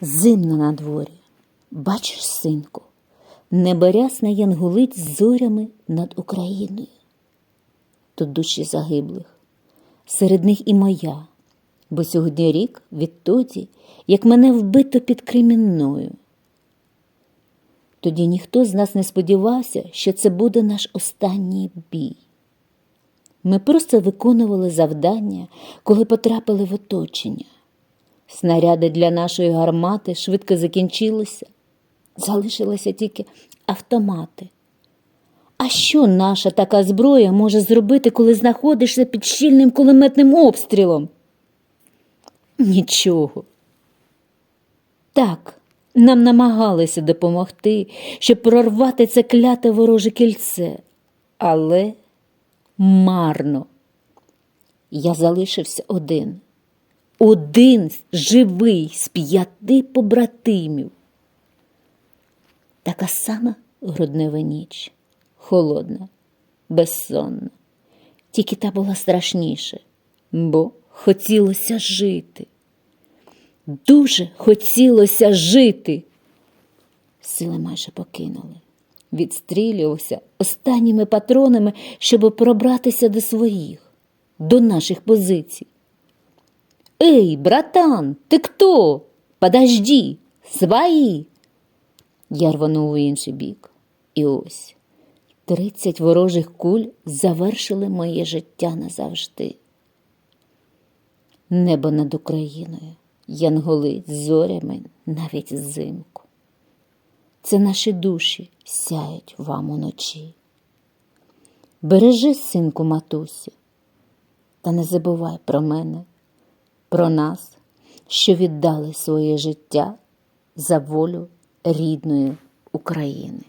Зимно на дворі. Бачиш, синку, небо рясне янгулить зорями над Україною. Тут душі загиблих, серед них і моя, бо сьогодні рік відтоді, як мене вбито під Кремінною. Тоді ніхто з нас не сподівався, що це буде наш останній бій. Ми просто виконували завдання, коли потрапили в оточення. Снаряди для нашої гармати швидко закінчилися, залишилися тільки автомати. А що наша така зброя може зробити, коли знаходишся під щільним кулеметним обстрілом? Нічого. Так, нам намагалися допомогти, щоб прорвати це кляте вороже кільце, але марно. Я залишився один. Один живий з п'яти побратимів. Така сама груднева ніч, холодна, безсонна. Тільки та була страшніше, бо хотілося жити. Дуже хотілося жити. Сили майже покинули. Відстрілювався останніми патронами, щоб пробратися до своїх, до наших позицій. Эй, братан, ты кто? Подожди, свої. Я рванув у інший бік. І ось тридцять ворожих куль завершили моє життя назавжди. Небо над Україною, янголи зорями навіть зимку. Це наші душі сяють вам уночі. Бережи, синку, матусю, та не забувай про мене про нас, що віддали своє життя за волю рідної України.